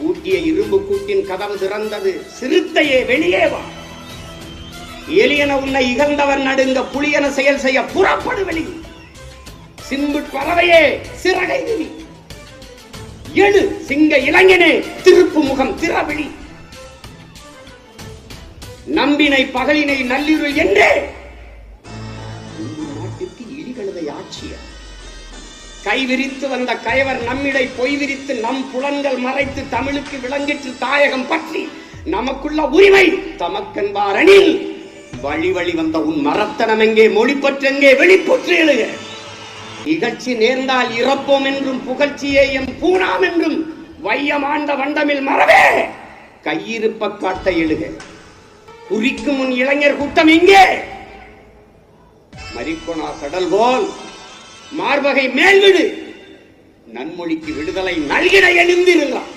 பூட்டிய இரும்பு கூட்டின் கதவு திறந்தது. சிறுத்தையே வெளியே வா. எலியன உன்னை இகழ்ந்தவர் நடுங்க புலியன செயல் செய்ய புறப்படு வெளி. சிம்பு பறவையே சிறகை விரி எழு சிங்க இளைஞனே திருப்பு முகம் திறவிழி நம்பினை பகலினை நள்ளிருள் என்றே. நாட்டிற்கு இழிகழுதை ஆட்சியா? கை விரித்து வந்த கயவர் நம்மிடை பொய் விரித்து நம் புலன்கள் மறைத்து தமிழுக்கு விளங்கிற்று தாயகம் பற்றி நமக்குள்ள உரிமை தமக்கென்பாரணில். வழி வழி வந்த உன் மரத்தனம் எங்கே? மொழிப்பற்றெங்கே வெளிப்பொற்று எழுக. இகழ்ச்சி நேர்ந்தால் இறப்போம் என்றும் புகழ்ச்சியே எம் பூணாம் என்றும் வையமாண்ட வண்டமில் மறவே. கையிருப்ப காட்ட எழுக. குறிக்கும் உன் இளைஞர் கூட்டம் இங்கே. மறிக்கொணா கடல் போல் மார்பகை மேல்விடு நன்மொழிக்கு விடுதலை நல்கிட எழுந்திருந்தான்